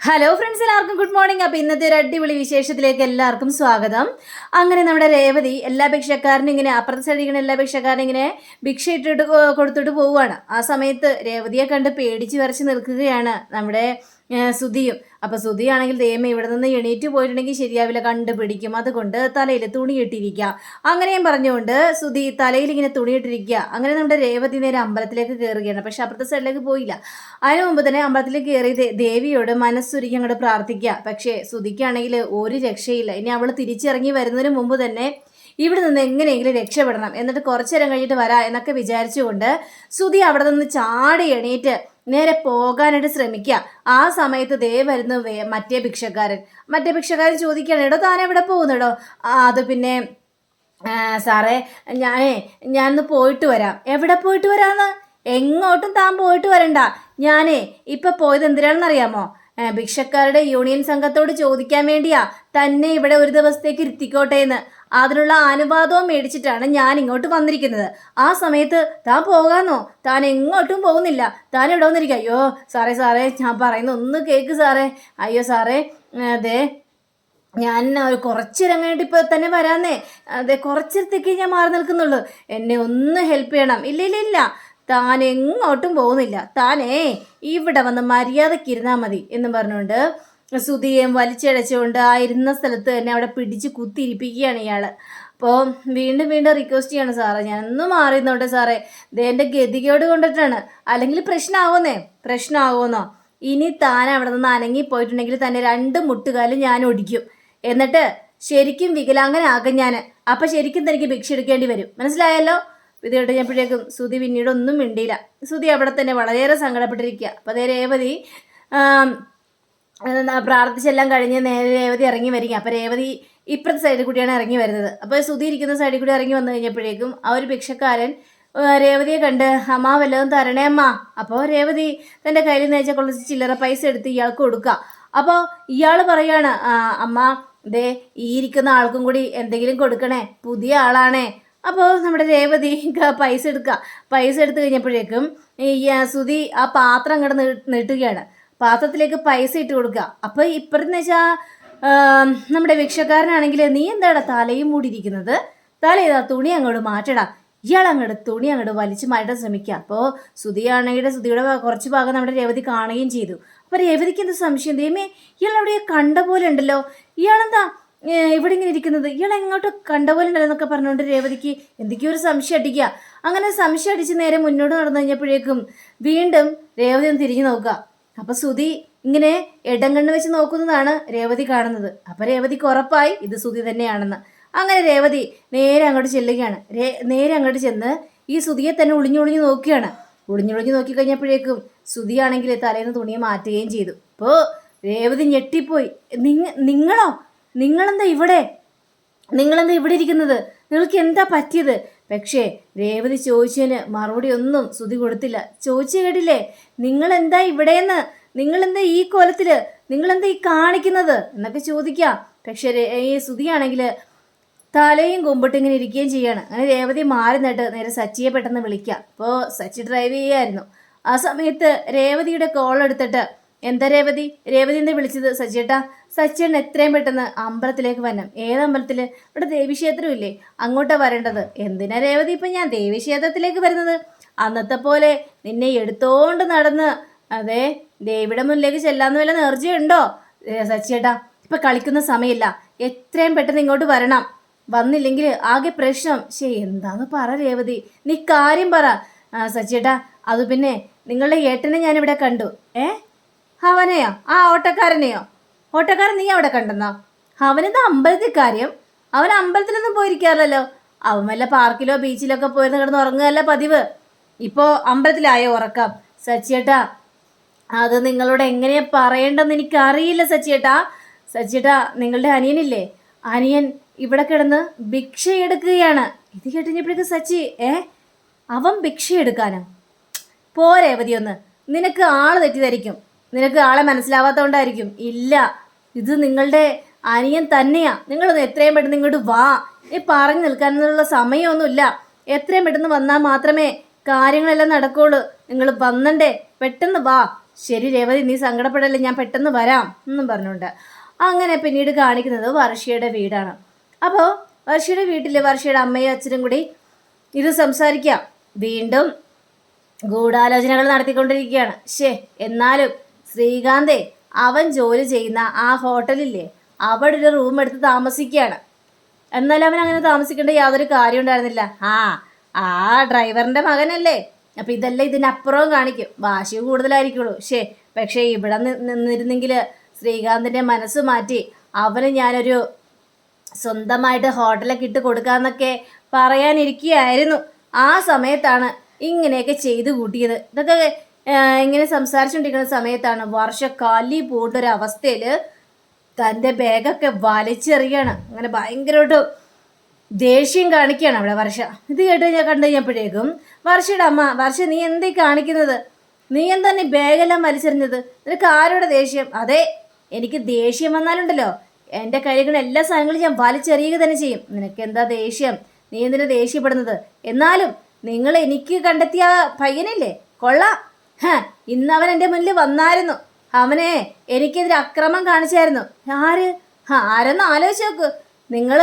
Hello friends എല്ലാവർക്കും good morning അപ്പോൾ ഇന്നത്തെ ഒരു അടിപൊളി വിശേഷത്തിലേക്ക് എല്ലാവർക്കും സ്വാഗതം. അങ്ങനെ നമ്മുടെ രേവതി എല്ലാ ഭിക്ഷക്കാരനും ഇങ്ങനെ അപ്പുറത്തെ സൈഡിൽ എല്ലാ ഭിക്ഷക്കാരനും ഇങ്ങനെ ഭിക്ഷ ഇട്ടിട്ട് കൊടുത്തിട്ട് പോവുകയാണ്. ആ സമയത്ത് രേവതിയെ കണ്ട് പേടിച്ച് വരച്ച് നിൽക്കുകയാണ് നമ്മുടെ സുധിയും. അപ്പോൾ സുധിയാണെങ്കിൽ ദേമ ഇവിടെ നിന്ന് എണീറ്റ് പോയിട്ടുണ്ടെങ്കിൽ ശരിയാവില്ല. കണ്ടുപിടിക്കും. അതുകൊണ്ട് തലയിൽ തുണി ഇട്ടിരിക്കുക അങ്ങനെയും പറഞ്ഞുകൊണ്ട് സുധി തലയിൽ ഇങ്ങനെ തുണി ഇട്ടിരിക്കുക അങ്ങനെ നമ്മുടെ രേവതി നേരെ അമ്പലത്തിലേക്ക് കയറുകയാണ് പക്ഷെ അപ്പുറത്തെ സൈഡിലേക്ക് പോയില്ല. അതിനു മുമ്പ് തന്നെ അമ്പലത്തിൽ കയറി ദേവിയോട് മനസ്സുരുക്കി അങ്ങോട്ട് പ്രാർത്ഥിക്കുക പക്ഷേ സുധിക്കാണെങ്കിൽ ഒരു രക്ഷയില്ല. ഇനി അവൾ തിരിച്ചിറങ്ങി വരുന്നതിന് മുമ്പ് തന്നെ ഇവിടെ നിന്ന് എങ്ങനെയെങ്കിലും രക്ഷപ്പെടണം. എന്നിട്ട് കുറച്ചു നേരം കഴിഞ്ഞിട്ട് വരാം എന്നൊക്കെ വിചാരിച്ചുകൊണ്ട് സുധി അവിടെ നിന്ന് ചാടി എണീറ്റ് നേരെ പോകാനായിട്ട് ശ്രമിക്കുക ആ സമയത്ത് ദേ വരുന്നു മറ്റേ ഭിക്ഷക്കാരൻ. മറ്റേ ഭിക്ഷക്കാരൻ ചോദിക്കുകയാണ് എടോ താൻ എവിടെ പോകുന്നെടോ? അത് പിന്നെ സാറേ ഞാനേ ഞാനൊന്ന് പോയിട്ട് വരാം. എവിടെ പോയിട്ട് വരാമെന്ന് എങ്ങോട്ടും താൻ പോയിട്ട് വരണ്ട. ഞാനേ ഇപ്പം പോയത് എന്തിനാണെന്നറിയാമോ? ഭിക്ഷക്കാരുടെ യൂണിയൻ സംഘത്തോട് ചോദിക്കാൻ വേണ്ടിയാ തന്നെ ഇവിടെ ഒരു ദിവസത്തേക്ക് ഇരുത്തിക്കോട്ടെ എന്ന് അതിനുള്ള അനുവാദവും മേടിച്ചിട്ടാണ് ഞാൻ ഇങ്ങോട്ട് വന്നിരിക്കുന്നത്. ആ സമയത്ത് താൻ പോകാന്നോ? താൻ എങ്ങോട്ടും പോകുന്നില്ല. താൻ ഇവിടെ വന്നിരിക്കുക അയ്യോ സാറേ സാറേ ഞാൻ പറയുന്ന ഒന്ന് കേക്ക് സാറേ. അയ്യോ സാറേ അതെ ഞാൻ ഒരു കുറച്ച് ഇറങ്ങാനായിട്ട് ഇപ്പോൾ തന്നെ വരാന്നേ. അതെ കുറച്ചിടത്തേക്ക് ഞാൻ മാറി നിൽക്കുന്നുള്ളൂ. എന്നെ ഒന്ന് ഹെൽപ്പ് ചെയ്യണം. ഇല്ല ഇല്ല ഇല്ല. താൻ എങ്ങോട്ടും പോകുന്നില്ല. താനേ ഇവിടെ വന്ന് മര്യാദയ്ക്ക് ഇരുന്നാൽ മതി എന്ന് പറഞ്ഞുകൊണ്ട് സുതിയേയും വലിച്ചടച്ചുകൊണ്ട് ആ ഇരുന്ന സ്ഥലത്ത് തന്നെ അവിടെ പിടിച്ച് കുത്തിയിരിപ്പിക്കുകയാണ് ഇയാൾ അപ്പോൾ വീണ്ടും വീണ്ടും റിക്വസ്റ്റ് ചെയ്യാണ് സാറേ. ഞാൻ ഒന്ന് മാറിയിരുന്നോട്ടെ സാറേ. ഇത് എന്റെ ഗതികേട് കൊണ്ടിട്ടാണ്. അല്ലെങ്കിൽ പ്രശ്നമാവുന്നേ പ്രശ്നമാവുമെന്നോ ഇനി താൻ അവിടെ നിന്ന് അനങ്ങി പോയിട്ടുണ്ടെങ്കിൽ തന്നെ രണ്ട് മുട്ടുകാലും ഞാൻ ഒടിക്കും. എന്നിട്ട് ശരിക്കും വികലാംഗനാകും ഞാൻ അപ്പം ശരിക്കും തനിക്ക് ഭിക്ഷ എടുക്കേണ്ടി വരും. മനസ്സിലായല്ലോ? ഇത് കഴിഞ്ഞപ്പോഴേക്കും സുതി പിന്നീട് ഒന്നും മിണ്ടിയില്ല. സുതി അവിടെ തന്നെ വളരെയേറെ സങ്കടപ്പെട്ടിരിക്കുക. അപ്പോൾ അതേ രേവതി പ്രാർത്ഥിച്ചെല്ലാം കഴിഞ്ഞ് നേരെ രേവതി ഇറങ്ങി വരിക. അപ്പോൾ രേവതി ഇപ്പുറത്തെ സൈഡിൽ കൂടിയാണ് ഇറങ്ങി വരുന്നത്. അപ്പോൾ സുതി ഇരിക്കുന്ന സൈഡിൽ കൂടി ഇറങ്ങി വന്നു കഴിഞ്ഞപ്പോഴേക്കും ആ ഒരു ഭിക്ഷക്കാരൻ രേവതിയെ കണ്ട് അമ്മ വല്ലതും തരണേ അമ്മ. അപ്പോൾ രേവതി തന്റെ കയ്യിൽ നേച്ച കുറച്ച് ചില്ലറ പൈസ എടുത്ത് ഇയാൾക്ക് കൊടുക്കുക. അപ്പോൾ ഇയാൾ പറയാണ് "ആ, അമ്മ ദേ ഈ ഇരിക്കുന്ന ആൾക്കും കൂടി എന്തെങ്കിലും കൊടുക്കണേ. പുതിയ ആളാണേ. അപ്പോൾ നമ്മുടെ രേവതി പൈസ എടുക്കുക പൈസ എടുത്തു കഴിഞ്ഞപ്പോഴേക്കും ഈ സുതി ആ പാത്രം അങ്ങോട്ട് നീട്ടുകയാണ്. പാത്രത്തിലേക്ക് പൈസ ഇട്ട് കൊടുക്കുക അപ്പോൾ ഇപ്പുറത്തെന്ന് വെച്ചാൽ നമ്മുടെ ഭിക്ഷക്കാരനാണെങ്കിൽ നീ എന്താടാ തലയും മൂടിയിരിക്കുന്നത്? തല ഏതാ? തുണി അങ്ങോട്ട് മാറ്റടാ. ഇയാൾ അങ്ങോട്ട് തുണി അങ്ങോട്ട് വലിച്ചു മാറ്റാൻ ശ്രമിക്കുക അപ്പോൾ സുതിയാണെങ്കിൽ സുതിയുടെ കുറച്ച് ഭാഗം നമ്മുടെ രേവതി കാണുകയും ചെയ്തു. അപ്പോൾ രേവതിക്ക് എന്ത് സംശയം? ദൈവമേ ഇയാൾ അവിടെ കണ്ട പോലെ ഉണ്ടല്ലോ. ഇയാളെന്താ ഇവിടെ ഇങ്ങനെ ഇരിക്കുന്നത്. ഇയാൾ എങ്ങോട്ട് കണ്ട പോലെ ഉണ്ടല്ലോ എന്നൊക്കെ പറഞ്ഞുകൊണ്ട് രേവതിക്ക് എന്തൊക്കെയോ ഒരു സംശയം അടിക്കുക. അങ്ങനെ സംശയം അടിച്ച് നേരെ മുന്നോട്ട് നടന്നു കഴിഞ്ഞപ്പോഴേക്കും വീണ്ടും രേവതി ഒന്ന് തിരിഞ്ഞു നോക്കുക. അപ്പം സുധി ഇങ്ങനെ ഇടം കണ്ണ് വെച്ച് നോക്കുന്നതാണ് രേവതി കാണുന്നത്. അപ്പം രേവതിക്ക് ഉറപ്പായി ഇത് സുധി തന്നെയാണെന്ന്. അങ്ങനെ രേവതി നേരെ അങ്ങോട്ട് ചെല്ലുകയാണ്. നേരെ അങ്ങോട്ട് ചെന്ന് ഈ സുധിയെ തന്നെ ഒളിഞ്ഞൊളിഞ്ഞ് നോക്കുകയാണ്. ഒളിഞ്ഞൊളിഞ്ഞ് നോക്കി കഴിഞ്ഞപ്പോഴേക്കും തലേന്ന് തുണിയെ മാറ്റുകയും ചെയ്തു. അപ്പോൾ രേവതി ഞെട്ടിപ്പോയി. നിങ്ങ നിങ്ങളോ? നിങ്ങളെന്താ ഇവിടെ? നിങ്ങളെന്താ ഇവിടെ ഇരിക്കുന്നത്? നിങ്ങൾക്ക് എന്താ പറ്റിയത്? പക്ഷേ രേവതി ചോദിച്ചതിന് മറുപടി ഒന്നും ശ്രുതി കൊടുത്തില്ല. ചോദിച്ചു കേട്ടില്ലേ? നിങ്ങളെന്താ ഇവിടെയെന്ന്? നിങ്ങളെന്താ ഈ കോലത്തിൽ? നിങ്ങളെന്താ ഈ കാണിക്കുന്നത്? എന്നൊക്കെ ചോദിക്കാം. പക്ഷേ ഈ ശ്രുതിയാണെങ്കിൽ തലയും കൊമ്പിട്ട് ഇങ്ങനെ ഇരിക്കുകയും ചെയ്യാണ്. അങ്ങനെ രേവതി മാറി നട്ട് നേരെ സച്ചിയെ പെട്ടെന്ന് വിളിക്കാം അപ്പോൾ സച്ചി ഡ്രൈവ് ചെയ്യായിരുന്നു. ആ സമയത്ത് രേവതിയുടെ കോൾ എടുത്തിട്ട് എന്താ രേവതി? രേവതി എന്താ വിളിച്ചത്? സച്ചിയേട്ടാ സച്ചിയേട്ടൻ എത്രയും പെട്ടെന്ന് അമ്പലത്തിലേക്ക് വരണം. ഏതമ്പലത്തിൽ ഇവിടെ ദേവീക്ഷേത്രം ഇല്ലേ? അങ്ങോട്ടാ വരേണ്ടത്. എന്തിനാ രേവതി ഇപ്പം ഞാൻ ദേവീക്ഷേത്രത്തിലേക്ക് വരുന്നത്? അന്നത്തെ പോലെ നിന്നെ എടുത്തോണ്ട് നടന്ന് അതെ ദേവിയുടെ മുന്നിലേക്ക് ചെല്ലാന്ന് വല്ല നേർച്ചയുണ്ടോ സച്ചിയേട്ടാ ഇപ്പൊ കളിക്കുന്ന സമയമില്ല. എത്രയും പെട്ടെന്ന് ഇങ്ങോട്ട് വരണം. വന്നില്ലെങ്കിൽ ആകെ പ്രശ്നം. ശേ എന്താന്ന് പറ രേവതി. നീ കാര്യം പറ. സച്ചിയേട്ടാ അത് പിന്നെ നിങ്ങളുടെ ഏട്ടനെ ഞാനിവിടെ കണ്ടു. ഏ? അവനെയോ? ആ ഓട്ടക്കാരനെയോ? ഓട്ടക്കാരൻ നീ അവിടെ കണ്ടെന്നോ? അവനെന്താ അമ്പലത്തിൽ കാര്യം? അവൻ അമ്പലത്തിലൊന്നും പോയിരിക്കാറില്ലല്ലോ. അവൻ വല്ല പാർക്കിലോ ബീച്ചിലോ ഒക്കെ പോയിരുന്ന് കിടന്ന് ഉറങ്ങുകയല്ല പതിവ്? ഇപ്പോൾ അമ്പലത്തിലായോ ഉറക്കം? സച്ചിയേട്ടാ അത് നിങ്ങളോട് എങ്ങനെയാ പറയേണ്ടെന്ന് എനിക്കറിയില്ല സച്ചിയേട്ടാ. സച്ചിയേട്ടാ നിങ്ങളുടെ അനിയനില്ലേ? അനിയൻ ഇവിടെ കിടന്ന് ഭിക്ഷ എടുക്കുകയാണ് ഇത് കേട്ടുകഴിഞ്ഞപ്പോഴേക്ക് സച്ചി ഏ? അവൻ ഭിക്ഷ എടുക്കാനോ പോരേവതി ഒന്ന്. നിനക്ക് ആൾ തെറ്റിദ്ധരിക്കും. നിനക്ക് ആളെ മനസ്സിലാവാത്തോണ്ടായിരിക്കും. ഇല്ല ഇത് നിങ്ങളുടെ അനിയൻ തന്നെയാ. നിങ്ങളൊന്ന് എത്രയും പെട്ടെന്ന് ഇങ്ങോട്ട് വാ. ഈ പറഞ്ഞു നിൽക്കാനുള്ള സമയമൊന്നുമില്ല. എത്രയും പെട്ടെന്ന് വന്നാൽ മാത്രമേ കാര്യങ്ങളെല്ലാം നടക്കുള്ളൂ. നിങ്ങൾ വന്നണ്ടേ? പെട്ടെന്ന് വാ. ശരി രേവതി നീ സങ്കടപ്പെടല്ലേ ഞാൻ പെട്ടെന്ന് വരാം എന്നും പറഞ്ഞുകൊണ്ട്. അങ്ങനെ പിന്നീട് കാണിക്കുന്നത് വർഷയുടെ വീടാണ്. അപ്പോൾ വർഷയുടെ വീട്ടിൽ വർഷയുടെ അമ്മയും അച്ഛനും കൂടി ഇത് സംസാരിക്കാം. വീണ്ടും ഗൂഢാലോചനകൾ നടത്തിക്കൊണ്ടിരിക്കുകയാണ്. ശേ എന്നാലും ശ്രീകാന്തേ അവൻ ജോലി ചെയ്യുന്ന ആ ഹോട്ടലില്ലേ? അവിടെ ഒരു റൂം എടുത്ത് താമസിക്കുകയാണ്. എന്നാലും അവൻ അങ്ങനെ താമസിക്കേണ്ട യാതൊരു കാര്യം ഉണ്ടായിരുന്നില്ല. ആ ആ ഡ്രൈവറിന്റെ മകനല്ലേ. അപ്പൊ ഇതെല്ലാം ഇതിനപ്പുറവും കാണിക്കും. വാശി കൂടുതലായിരിക്കുള്ളൂ. ശേ പക്ഷേ ഇവിടെ നിന്നിരുന്നെങ്കിൽ ശ്രീകാന്തിന്റെ മനസ്സ് മാറ്റി അവന് ഞാനൊരു സ്വന്തമായിട്ട് ഹോട്ടലൊക്കെ ഇട്ട് കൊടുക്കാന്നൊക്കെ പറയാനിരിക്കുകയായിരുന്നു. ആ സമയത്താണ് ഇങ്ങനെയൊക്കെ ചെയ്തു കൂട്ടിയത്. ഇതൊക്കെ ഇങ്ങനെ സംസാരിച്ചുകൊണ്ടിരിക്കുന്ന സമയത്താണ് വർഷ കലി പൂണ്ടൊരവസ്ഥയിൽ തന്റെ ബാഗൊക്കെ വലിച്ചെറിയാണ്. അങ്ങനെ ഭയങ്കരമായിട്ട് ദേഷ്യം കാണിക്കുകയാണ് അവിടെ വർഷ. ഇത് കേട്ട് ഞാൻ കണ്ടു കഴിഞ്ഞപ്പോഴേക്കും വർഷയുടെ അമ്മ വർഷ നീ എന്തേ കാണിക്കുന്നത്? നീ എന്താ ബാഗെല്ലാം വലിച്ചെറിഞ്ഞത്? നിനക്ക് ആരോടെ ദേഷ്യം? അതെ എനിക്ക് ദേഷ്യം വന്നാലുണ്ടല്ലോ. എന്റെ കഴിയുന്ന എല്ലാ സാധനങ്ങളും ഞാൻ വലിച്ചെറിയുക തന്നെ ചെയ്യും. നിനക്ക് എന്താ ദേഷ്യം? നീ എന്തിനാ ദേഷ്യപ്പെടുന്നത്? എന്നാലും നിങ്ങൾ എനിക്ക് കണ്ടെത്തിയ പയ്യനില്ലേ? കൊള്ളാം. ഹ ഇന്ന് അവൻ എന്റെ മുന്നിൽ വന്നായിരുന്നു. അവനെ എനിക്കെതിരെ അക്രമം കാണിച്ചായിരുന്നു. ആര്? ആരെന്ന് ആലോചിച്ച് നോക്ക്. നിങ്ങൾ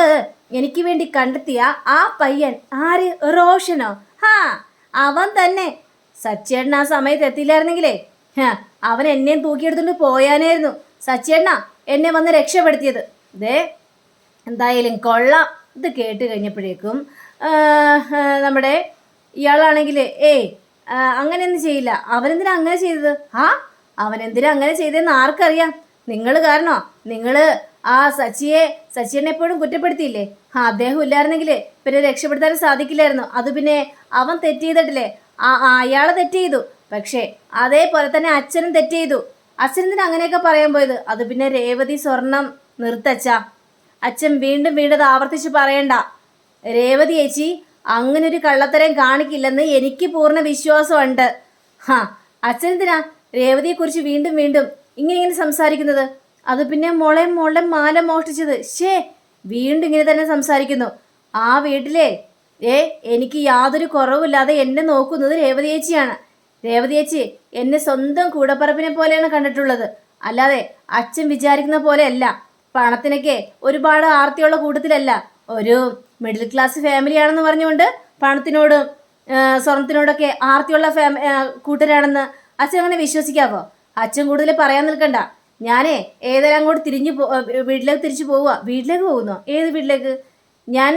എനിക്ക് വേണ്ടി കണ്ടെത്തിയ ആ പയ്യൻ ആര്? റോഷനോ? ഹാ അവൻ തന്നെ. സച്ചേട്ടൻ ആ സമയത്ത് എത്തിയില്ലായിരുന്നെങ്കിലേ. അവൻ എന്നെയും തൂക്കിയെടുത്തുകൊണ്ട് പോയാനായിരുന്നു. സച്ചേട്ടനാ എന്നെ വന്ന് രക്ഷപ്പെടുത്തിയത്. ദേ എന്തായാലും കൊള്ളാം. ഇത് കേട്ട് കഴിഞ്ഞപ്പോഴേക്കും നമ്മുടെ ഇയാളാണെങ്കിൽ ഏയ് അങ്ങനെയൊന്നും ചെയ്യില്ല. അവനെന്തിനാ അങ്ങനെ ചെയ്തത്? ആ അവനെന്തിനാ അങ്ങനെ ചെയ്തതെന്ന് ആർക്കറിയാം. നിങ്ങൾ കാരണോ? നിങ്ങൾ ആ സച്ചിയെ സച്ചിനെ എപ്പോഴും കുറ്റപ്പെടുത്തിയില്ലേ? ആ അദ്ദേഹം ഇല്ലായിരുന്നെങ്കിൽ പിന്നെ രക്ഷപ്പെടുത്താൻ സാധിക്കില്ലായിരുന്നു. അത് പിന്നെ അവൻ തെറ്റ് ചെയ്തിട്ടില്ലേ? ആ അയാളെ തെറ്റ് ചെയ്തു. പക്ഷേ അതേപോലെ തന്നെ അച്ഛനും തെറ്റ് ചെയ്തു. അച്ഛനെന്തിനാ അങ്ങനെയൊക്കെ പറയാൻ പോയത്? അത് പിന്നെ രേവതി സ്വർണം നിർത്തച്ച. അച്ഛൻ വീണ്ടും വീണ്ടും ആവർത്തിച്ച് പറയണ്ട. രേവതി ചേച്ചി അങ്ങനെ ഒരു കള്ളത്തരം കാണിക്കില്ലെന്ന് എനിക്ക് പൂർണ വിശ്വാസമുണ്ട്. ഹാ അച്ഛനെന്തിനാ രേവതിയെക്കുറിച്ച് വീണ്ടും വീണ്ടും ഇങ്ങനെ ഇങ്ങനെ സംസാരിക്കുന്നത്? അത് പിന്നെ മോളെ മോളെ മാല മോഷ്ടിച്ചത്. ഷേ വീണ്ടും ഇങ്ങനെ തന്നെ സംസാരിക്കുന്നു. ആ വീട്ടിലെ ഏ എനിക്ക് യാതൊരു കുറവില്ലാതെ എന്നെ നോക്കുന്നത് രേവതി ചേച്ചിയാണ് രേവതി ചേച്ചി എന്നെ സ്വന്തം കൂടപ്പറപ്പിനെ പോലെയാണ് കണ്ടിട്ടുള്ളത്. അല്ലാതെ അച്ഛൻ വിചാരിക്കുന്ന പോലെയല്ല. പണത്തിനൊക്കെ ഒരുപാട് ആർത്തിയുള്ള കൂട്ടത്തിലല്ല. ഒരു മിഡിൽ ക്ലാസ് ഫാമിലി ആണെന്ന് പറഞ്ഞുകൊണ്ട് പണത്തിനോടും സ്വർണത്തിനോടൊക്കെ ആർത്തിയുള്ള ഫാമി കൂട്ടരാണെന്ന് അച്ഛൻ അങ്ങനെ വിശ്വസിക്കാവോ? അച്ഛൻ കൂടുതൽ പറയാൻ നിൽക്കണ്ട. ഞാനേ ഏതെല്ലാം കൂടെ തിരിഞ്ഞു വീട്ടിലേക്ക് തിരിച്ചു പോവുക വീട്ടിലേക്ക് പോകുന്നോ? ഏത് വീട്ടിലേക്ക്? ഞാൻ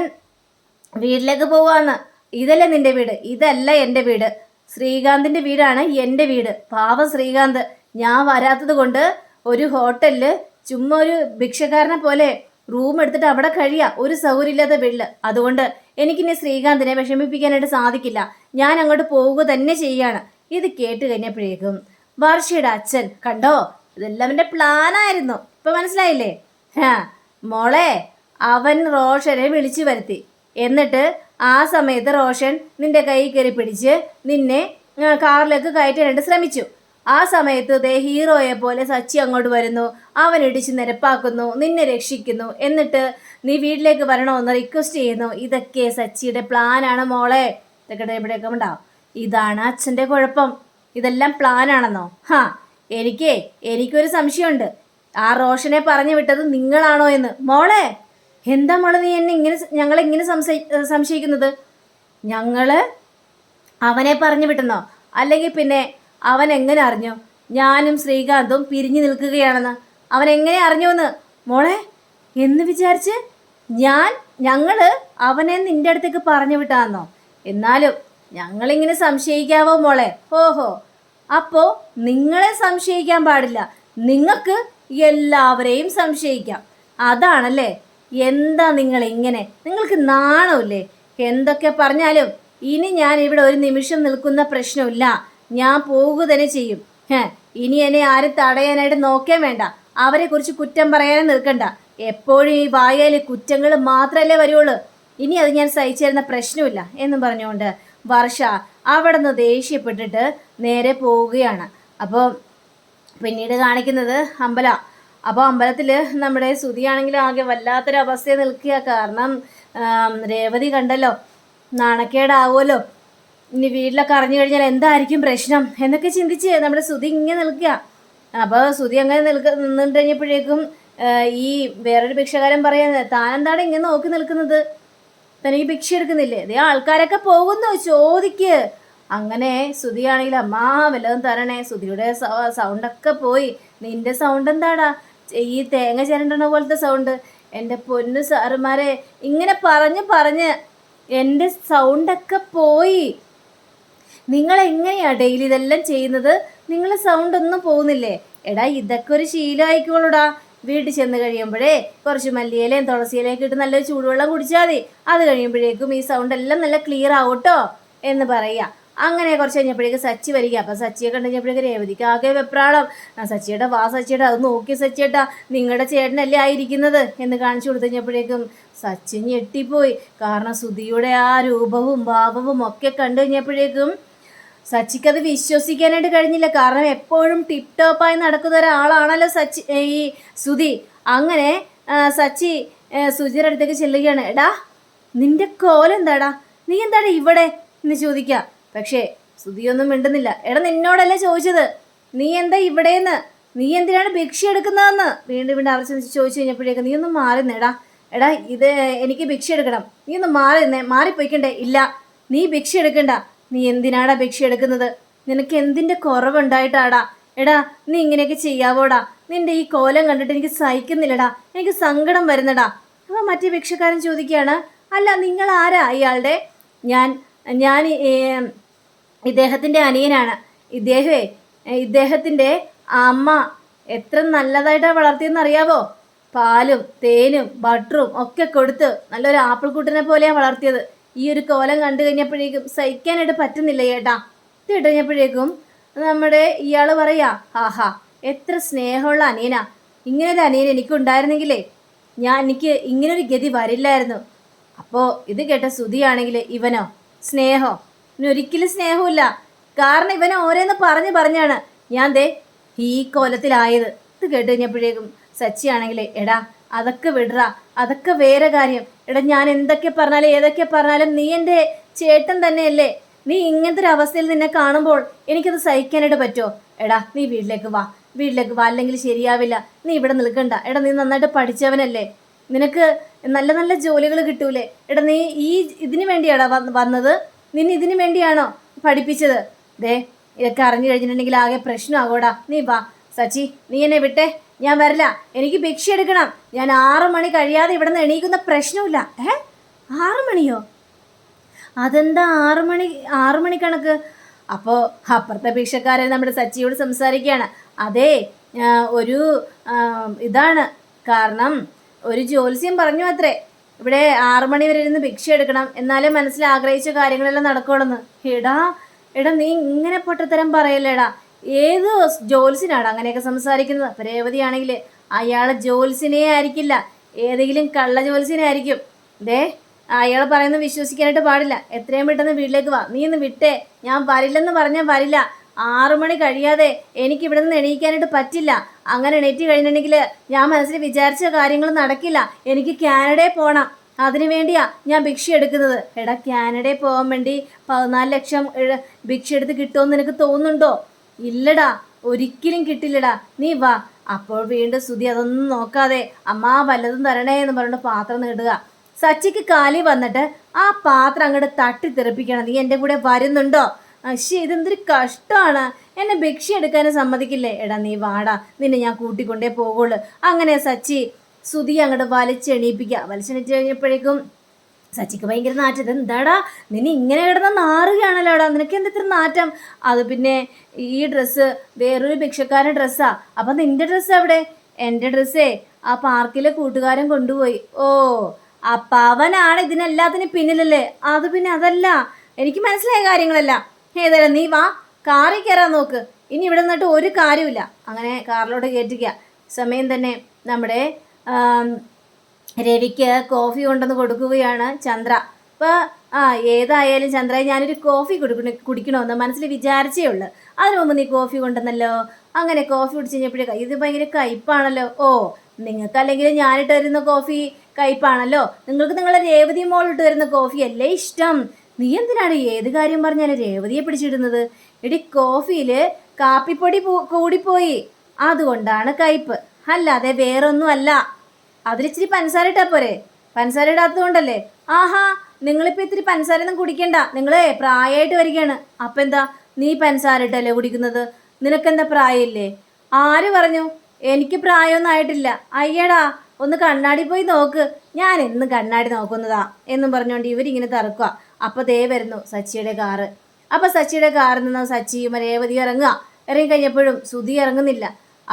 വീട്ടിലേക്ക് പോവാന്ന് ഇതല്ല നിന്റെ വീട്? ഇതല്ല എന്റെ വീട്. ശ്രീകാന്തിന്റെ വീടാണ് എന്റെ വീട്. പാവം ശ്രീകാന്ത്. ഞാൻ വരാത്തത് കൊണ്ട് ഒരു ഹോട്ടലിൽ ചുമ്മാ ഒരു ഭിക്ഷക്കാരനെ പോലെ റൂം എടുത്തിട്ട് അവിടെ കഴിയാ. ഒരു സൗകര്യമില്ലാത്ത വീട്ടിൽ അതുകൊണ്ട് എനിക്കിനി ശ്രീകാന്തിനെ വിഷമിപ്പിക്കാനായിട്ട് സാധിക്കില്ല. ഞാൻ അങ്ങോട്ട് പോവുക തന്നെ ചെയ്യാണ്. ഇത് കേട്ട് കഴിഞ്ഞപ്പോഴേക്കും വർഷയുടെ അച്ഛൻ കണ്ടോ? ഇതെല്ലാം എന്റെ പ്ലാനായിരുന്നു ഇപ്പൊ മനസ്സിലായില്ലേ? ഹാ മോളെ അവൻ റോഷനെ വിളിച്ചു വരുത്തി. എന്നിട്ട് ആ സമയത്ത് റോഷൻ നിന്റെ കൈ കയറി പിടിച്ച് നിന്നെ കാറിലേക്ക് കയറ്റാനായിട്ട് ശ്രമിച്ചു. ആ സമയത്ത് ദേ ഹീറോയെ പോലെ സച്ചി അങ്ങോട്ട് വരുന്നു. അവൻ ഇടിച്ച് നിരപ്പാക്കുന്നു നിന്നെ രക്ഷിക്കുന്നു. എന്നിട്ട് നീ വീട്ടിലേക്ക് വരണമെന്ന് റിക്വസ്റ്റ് ചെയ്യുന്നു. ഇതൊക്കെ സച്ചിയുടെ പ്ലാനാണ് മോളെ. ഇതൊക്കെ ഇവിടെയൊക്കെ ഉണ്ടാവും ഇതാണ് അച്ഛന്റെ കുഴപ്പം. ഇതെല്ലാം പ്ലാനാണെന്നോ ഹാ എനിക്കേ എനിക്കൊരു സംശയമുണ്ട്. ആ റോഷനെ പറഞ്ഞു വിട്ടത് നിങ്ങളാണോ എന്ന്. മോളെ എന്താ മോളെ നീ എന്നെ ഇങ്ങനെ ഞങ്ങളെ ഇങ്ങനെ സംശയിക്കുന്നത്? ഞങ്ങൾ അവനെ പറഞ്ഞു വിട്ടെന്നോ അല്ലെങ്കിൽ പിന്നെ അവൻ എങ്ങനെ അറിഞ്ഞു? ഞാനും ശ്രീകാന്തും പിരിഞ്ഞു നിൽക്കുകയാണെന്ന് അവൻ എങ്ങനെ അറിഞ്ഞു എന്ന് മോളെ എന്ന് വിചാരിച്ച് ഞാൻ ഞങ്ങൾ അവനെ നിന്റെ അടുത്തേക്ക് പറഞ്ഞു വിട്ടാന്നോ? എന്നാലും ഞങ്ങളിങ്ങനെ സംശയിക്കാവോ മോളെ? ഓഹോ അപ്പോ നിങ്ങളെ സംശയിക്കാൻ പാടില്ല. നിങ്ങൾക്ക് എല്ലാവരെയും സംശയിക്കാം. അതാണല്ലേ? എന്താ നിങ്ങൾ ഇങ്ങനെ നിങ്ങൾക്ക് നാണമില്ലേ? എന്തൊക്കെ പറഞ്ഞാലും ഇനി ഞാൻ ഇവിടെ ഒരു നിമിഷം നിൽക്കുന്ന പ്രശ്നമില്ല. ഞാൻ പോകുക തന്നെ ചെയ്യും ഇനി എന്നെ ആരും തടയാനായിട്ട് നോക്കാൻ വേണ്ട. അവരെ കുറിച്ച് കുറ്റം പറയാനും നിൽക്കണ്ട. എപ്പോഴും ഈ വായയിൽ കുറ്റങ്ങൾ മാത്രമല്ലേ വരുള്ളൂ. ഇനി അത് ഞാൻ സഹിച്ചിരുന്ന പ്രശ്നമില്ല എന്നും പറഞ്ഞുകൊണ്ട് വർഷ അവിടെ നിന്ന് ദേഷ്യപ്പെട്ടിട്ട് നേരെ പോവുകയാണ്. അപ്പോൾ പിന്നീട് കാണിക്കുന്നത് അമ്പല. അപ്പോൾ അമ്പലത്തിൽ നമ്മുടെ ശ്രുതിയാണെങ്കിൽ ആകെ വല്ലാത്തൊരു അവസ്ഥയിൽ നിൽക്കുക. കാരണം രേവതി കണ്ടല്ലോ നാണക്കേടാവുമല്ലോ. ഇനി വീട്ടിലൊക്കെ അറിഞ്ഞു കഴിഞ്ഞാൽ എന്തായിരിക്കും പ്രശ്നം എന്നൊക്കെ ചിന്തിച്ച് നമ്മുടെ സുതി ഇങ്ങനെ നിൽക്കുക. അപ്പോൾ സുതി അങ്ങനെ നിൽക്ക നിന്നിട്ട് കഴിഞ്ഞപ്പോഴേക്കും ഈ വേറൊരു ഭിക്ഷകാരൻ പറയാൻ താനെന്താണ് ഇങ്ങനെ നോക്കി നിൽക്കുന്നത്? തനിക്ക് ഭിക്ഷ എടുക്കുന്നില്ലേ? അതേ ആൾക്കാരൊക്കെ പോകുന്നു ചോദിക്ക്. അങ്ങനെ സുധിയാണെങ്കിൽ അമ്മാ വല്ലതും തരണേ. സുതിയുടെ സൗണ്ടൊക്കെ പോയി. നിന്റെ സൗണ്ട് എന്താടാ? ഈ തേങ്ങ ചിരണ്ടണ പോലത്തെ സൗണ്ട്. എന്റെ പൊന്നു സാറുമാരെ ഇങ്ങനെ പറഞ്ഞ് പറഞ്ഞ് എന്റെ സൗണ്ടൊക്കെ പോയി. നിങ്ങൾ എങ്ങനെയാ ഡെയിലി ഇതെല്ലാം ചെയ്യുന്നത്? നിങ്ങൾ സൗണ്ട് ഒന്നും പോകുന്നില്ലേ? എടാ ഇതൊക്കെ ഒരു ശീലമായിക്കോളൂടാ. വീട്ടിൽ ചെന്ന് കഴിയുമ്പോഴേ കുറച്ച് മല്ലിയിലയും തുളസിയിലയൊക്കെ ഇട്ട് നല്ലൊരു ചൂടുവെള്ളം കുടിച്ചാൽ മതി. അത് കഴിയുമ്പോഴേക്കും ഈ സൗണ്ട് എല്ലാം നല്ല ക്ലിയർ ആവട്ടോ എന്ന് പറയുക. അങ്ങനെ കുറച്ച് കഴിഞ്ഞപ്പോഴേക്ക് സച്ചി വരിക. അപ്പം സച്ചിയെ കണ്ടു കഴിഞ്ഞപ്പോഴേക്ക് രേവതിക്ക് ആകെ വെപ്രാളം. സച്ചിയുടെ വാ സച്ചിയുടെ അത് നോക്കി സച്ചിയേട്ടാ നിങ്ങളുടെ ചേട്ടനല്ലേ ആയിരിക്കുന്നത് എന്ന് കാണിച്ചു കൊടുത്തു കഴിഞ്ഞപ്പോഴേക്കും സച്ചിൻ ഞെട്ടിപ്പോയി. കാരണം സുധിയുടെ ആ രൂപവും ഭാവവും ഒക്കെ കണ്ടു കഴിഞ്ഞപ്പോഴേക്കും സച്ചിക്കത് വിശ്വസിക്കാനായിട്ട് കഴിഞ്ഞില്ല. കാരണം എപ്പോഴും ടിപ് ടോപ്പായി നടക്കുന്ന ഒരാളാണല്ലോ സച്ചി ഈ സുധി. അങ്ങനെ സച്ചി സുജിയുടെ അടുത്തേക്ക് ചെല്ലുകയാണ്. എടാ നിന്റെ കോലെന്താടാ നീ എന്താടാ ഇവിടെ എന്ന് ചോദിക്കാം. പക്ഷേ സുധിയൊന്നും മിണ്ടുന്നില്ല. എടാ നിന്നോടല്ലേ ചോദിച്ചത്? നീ എന്താ ഇവിടെയെന്ന്? നീ എന്തിനാണ് ഭിക്ഷ എടുക്കുന്നതെന്ന്? വീണ്ടും വീണ്ടും അവർ ചോദിച്ചു കഴിഞ്ഞപ്പോഴേക്ക് നീ ഒന്ന് മാറി എടാ ഇത് എനിക്ക് ഭിക്ഷ എടുക്കണം. നീ ഒന്ന് മാറി മാറിപ്പോയിക്കണ്ടേ? ഇല്ല. നീ ഭിക്ഷ എടുക്കണ്ട. നീ എന്തിനാടാ അപേക്ഷ എടുക്കുന്നത്? നിനക്ക് എന്തിന്റെ കുറവുണ്ടായിട്ടാടാ? എടാ നീ ഇങ്ങനെയൊക്കെ ചെയ്യാവോടാ? നിന്റെ ഈ കോലം കണ്ടിട്ട് എനിക്ക് സഹിക്കുന്നില്ലടാ. എനിക്ക് സങ്കടം വരുന്നടാ. അപ്പോൾ മറ്റേ ഭിക്ഷക്കാരൻ ചോദിക്കുകയാണ് അല്ല നിങ്ങൾ ആരാ ഇയാളുടെ? ഞാൻ ഞാൻ ഇദ്ദേഹത്തിന്റെ അനിയനാണ്. ഇദ്ദേഹമേ ഇദ്ദേഹത്തിന്റെ അമ്മ എത്ര നല്ലതായിട്ടാണ് വളർത്തിയെന്ന് അറിയാവോ? പാലും തേനും ബട്ടറും ഒക്കെ കൊടുത്ത് നല്ലൊരു ആപ്പിൾ കൂട്ടിനെ പോലെയാണ് വളർത്തിയത്. ഈ ഒരു കോലം കണ്ടു കഴിഞ്ഞപ്പോഴേക്കും സഹിക്കാനായിട്ട് പറ്റുന്നില്ല ചേട്ടാ ഇത് കഴിഞ്ഞപ്പോഴേക്കും നമ്മുടെ ഇയാൾ പറയാ ആഹാ എത്ര സ്നേഹമുള്ള അനിയനാ. ഇങ്ങനെ ഒരു അനിയൻ എനിക്കുണ്ടായിരുന്നെങ്കിലേ ഞാൻ എനിക്ക് ഇങ്ങനൊരു ഗതി വരില്ലായിരുന്നു. അപ്പോൾ ഇത് കേട്ട സ്തുതിയാണെങ്കിൽ ഇവനോ? സ്നേഹോ? ഒരിക്കലും സ്നേഹമില്ല കാരണം ഇവനെ ഓരോന്ന് പറഞ്ഞ് പറഞ്ഞാണ്. ഞാൻ ദേ ഈ കോലത്തിലായത്. ഇത് കേട്ട് കഴിഞ്ഞപ്പോഴേക്കും സച്ചിയാണെങ്കിൽ എടാ അതൊക്കെ വിടറ. അതൊക്കെ വേറെ കാര്യം. എടാ ഞാൻ എന്തൊക്കെ പറഞ്ഞാലും ഏതൊക്കെ പറഞ്ഞാലും നീ എന്റെ ചേട്ടൻ തന്നെയല്ലേ. നീ ഇങ്ങനത്തെ ഒരു അവസ്ഥയിൽ നിന്നെ കാണുമ്പോൾ എനിക്കത് സഹിക്കാനായിട്ട് പറ്റുമോ? എടാ നീ വീട്ടിലേക്ക് വാ. വീട്ടിലേക്ക് വാ. അല്ലെങ്കിൽ ശരിയാവില്ല. നീ ഇവിടെ നിൽക്കണ്ട. എടാ നീ നന്നായിട്ട് പഠിച്ചവനല്ലേ. നിനക്ക് നല്ല നല്ല ജോലികൾ കിട്ടൂലേ. എടാ നീ ഈ ഇതിനു വേണ്ടിയാടാ വന്നത്? നിന്നെ ഇതിനു വേണ്ടിയാണോ പഠിപ്പിച്ചത്? ദേ ഇതൊക്കെ അറിഞ്ഞു കഴിഞ്ഞിട്ടുണ്ടെങ്കിൽ ആകെ പ്രശ്നമാകോടാ നീ വാ. സച്ചി നീ എന്നെ വിട്ടേ. ഞാൻ വരില്ല. എനിക്ക് ഭിക്ഷ എടുക്കണം. ഞാൻ ആറ് മണി കഴിയാതെ ഇവിടെ നിന്ന് എണീക്കുന്ന പ്രശ്നമില്ല ഏ? ആറ് മണിയോ? അതെന്താ ആറ് മണി ആറ് മണി കണക്ക്? അപ്പോൾ അപ്പുറത്തെ ഭിക്ഷക്കാരൻ നമ്മുടെ സച്ചിയോട് സംസാരിക്കുകയാണ്. അതെ ഒരു ഇതാണ്. കാരണം ഒരു ജ്യോത്സ്യം പറഞ്ഞു അത്രേ. ഇവിടെ ആറു മണി വരെ ഇരുന്ന് ഭിക്ഷ എടുക്കണം. എന്നാലേ മനസ്സിൽ ആഗ്രഹിച്ച കാര്യങ്ങളെല്ലാം നടക്കുകയാണെന്ന് എടാ എടാ നീ ഇങ്ങനെ പൊട്ടത്തരം പറയല്ലേടാ? ഏത് ജോൽസിനാണ് അങ്ങനെയൊക്കെ സംസാരിക്കുന്നത്? രേവതിയാണെങ്കിൽ അയാളെ ജോൽസിനെ ആയിരിക്കില്ല. ഏതെങ്കിലും കള്ള ജോൽസിനെ ആയിരിക്കും. ദേ അയാൾ പറയുന്നത് വിശ്വസിക്കാനായിട്ട് പാടില്ല. എത്രയും പെട്ടെന്ന് വീട്ടിലേക്ക് വാ. നീ ഒന്ന് വിട്ടേ. ഞാൻ വരില്ലെന്ന് പറഞ്ഞാൽ വരില്ല. ആറു മണി കഴിയാതെ എനിക്ക് ഇവിടെ നിന്ന് എണീക്കാനായിട്ട് പറ്റില്ല. അങ്ങനെ എണീറ്റ് കഴിഞ്ഞിട്ടുണ്ടെങ്കിൽ ഞാൻ മനസ്സിൽ വിചാരിച്ച കാര്യങ്ങൾ നടക്കില്ല. എനിക്ക് കാനഡയിൽ പോകണം അതിനു വേണ്ടിയാ ഞാൻ ഭിക്ഷ എടുക്കുന്നത്. എടാ കാനഡയിൽ പോകാൻ വേണ്ടി പതിനാല് ലക്ഷം ഭിക്ഷ എടുത്ത് കിട്ടുമെന്ന് നിനക്ക് തോന്നുന്നുണ്ടോ? ഇല്ലടാ ഒരിക്കലും കിട്ടില്ലടാ. നീ വാ. അപ്പോൾ വീണ്ടും സ്തുതി അതൊന്നും നോക്കാതെ അമ്മ വല്ലതും തരണേ എന്ന് പറഞ്ഞിട്ട് പാത്രം നേടുക. സച്ചിക്ക് കാലി വന്നിട്ട് ആ പാത്രം അങ്ങോട്ട് തട്ടി തെറിപ്പിക്കണം നീ എന്റെ കൂടെ വരുന്നുണ്ടോ? അശ്ശി ഇതെന്തൊരു കഷ്ടമാണ് എന്നെ ഭിക്ഷ എടുക്കാനും സമ്മതിക്കില്ലേ? എടാ നീ വാടാ. നിന്നെ ഞാൻ കൂട്ടിക്കൊണ്ടേ പോകുള്ളൂ അങ്ങനെ സച്ചി സുതി അങ്ങോട്ട് വലിച്ചെണീപ്പിക്കുക. വലിച്ചെണീറ്റ് കഴിഞ്ഞപ്പോഴേക്കും സച്ചിക്ക് ഭയങ്കര നാറ്റം. എന്താടാ? നിന്നെ ഇങ്ങനെ കിടന്ന നാറുകയാണല്ലോടാ. നിനക്ക് എന്തെത്ര നാറ്റം? അത് പിന്നെ ഈ ഡ്രസ്സ് വേറൊരു ഭിക്ഷക്കാരൻ ഡ്രസ്സാ അപ്പം നിന്റെ ഡ്രസ്സ് എവിടെ? എന്റെ ഡ്രസ്സേ ആ പാർക്കിലെ കൂട്ടുകാരൻ കൊണ്ടുപോയി. ഓ അപ്പം അവനാണ് ഇതിനെല്ലാത്തിനും പിന്നിലല്ലേ? അത് പിന്നെ അതല്ല. എനിക്ക് മനസ്സിലായ കാര്യങ്ങളല്ല. ഏതായാലും നീ വാ. കാറിൽ കയറാൻ നോക്ക്. ഇനി ഇവിടെ നിന്നിട്ട് ഒരു കാര്യമില്ല അങ്ങനെ കാറിലോട്ട് കയറ്റിക്കുക സമയം തന്നെ നമ്മുടെ രവിക്ക് കോഫി കൊണ്ടുവന്ന് കൊടുക്കുകയാണ് ചന്ദ്ര. അപ്പോൾ ആ ഏതായാലും ചന്ദ്ര ഞാനൊരു കോഫി കുടിക്കണ കുടിക്കണമെന്ന് മനസ്സിൽ വിചാരിച്ചേ ഉള്ളൂ. അതിനു മുമ്പ് നീ കോഫി കൊണ്ടുവന്നല്ലോ? അങ്ങനെ കോഫി കുടിച്ച് കഴിഞ്ഞപ്പോഴേ ഇത് ഭയങ്കര കയ്പാണല്ലോ? ഓ നിങ്ങൾക്ക് അല്ലെങ്കിൽ ഞാനിട്ട് വരുന്ന കോഫി കയ്പാണല്ലോ? നിങ്ങൾക്ക് നിങ്ങളെ രേവതി മോളിട്ട് വരുന്ന കോഫി അല്ലേ ഇഷ്ടം? നീ എന്തിനാണ് ഏത് കാര്യം പറഞ്ഞാലും രേവതിയെ പിടിച്ചിടുന്നത്? എടി കോഫിയിൽ കാപ്പിപ്പൊടി കൂടിപ്പോയി. അതുകൊണ്ടാണ് കയ്പ്. അല്ലാതെ വേറൊന്നും അല്ല അതിലിച്ചിരി പഞ്ചസാര ഇട്ടാ പോരെ. പഞ്ചസാര ഇടാത്തത് കൊണ്ടല്ലേ ആഹാ നിങ്ങളിപ്പോൾ ഇത്തിരി പഞ്ചസാര ഒന്നും കുടിക്കണ്ട. നിങ്ങളെ പ്രായമായിട്ട് വരികയാണ്. അപ്പം എന്താ? നീ പഞ്ചസാര ഇട്ടല്ലേ കുടിക്കുന്നത്? നിനക്കെന്താ പ്രായമില്ലേ? ആര് പറഞ്ഞു? എനിക്ക് പ്രായമൊന്നും ആയിട്ടില്ല. അയ്യടാ ഒന്ന് കണ്ണാടി പോയി നോക്ക്. ഞാൻ എന്നും കണ്ണാടി നോക്കുന്നതാ എന്നും പറഞ്ഞുകൊണ്ട് ഇവരിങ്ങനെ തറക്കുക അപ്പോൾ ദേ വരുന്നു സച്ചിയുടെ കാറ്. അപ്പോൾ സച്ചിയുടെ കാറിൽ നിന്ന് സച്ചിയും രേവതി ഇറങ്ങുക ഇറങ്ങി കഴിഞ്ഞപ്പോഴും സുധി ഇറങ്ങുന്നില്ല.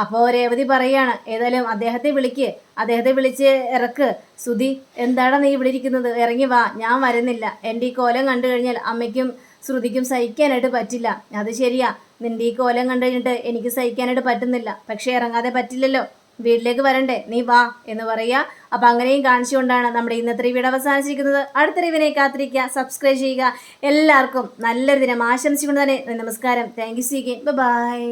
അപ്പോൾ രേവതി പറയാണ് ഏതായാലും അദ്ദേഹത്തെ വിളിക്ക് അദ്ദേഹത്തെ വിളിച്ച് ഇറക്ക്. സുധി എന്താണ് നീ ഇവിടെ ഇരിക്കുന്നത്? ഇറങ്ങി വാ ഞാൻ വരുന്നില്ല. എന്റെ ഈ കോലം കണ്ടു കഴിഞ്ഞാൽ അമ്മയ്ക്കും ശ്രുതിക്കും സഹിക്കാനായിട്ട് പറ്റില്ല. അത് ശരിയാ നിന്റെ ഈ കോലം കണ്ടു കഴിഞ്ഞിട്ട് എനിക്ക് സഹിക്കാനായിട്ട് പറ്റുന്നില്ല. പക്ഷേ ഇറങ്ങാതെ പറ്റില്ലല്ലോ. വീട്ടിലേക്ക് വരണ്ടേ നീ വാ എന്ന് പറയുക. അപ്പം അങ്ങനെയും കാണിച്ചുകൊണ്ടാണ് നമ്മുടെ ഇന്നത്തെ റിവ്യൂടെ അവസാനിച്ചിരിക്കുന്നത്. അടുത്ത റിവിനെ കാത്തിരിക്കുക സബ്സ്ക്രൈബ് ചെയ്യുക. എല്ലാവർക്കും നല്ലൊരു ദിനം ആശംസിച്ചുകൊണ്ട് തന്നെ നമസ്കാരം. Thank you C by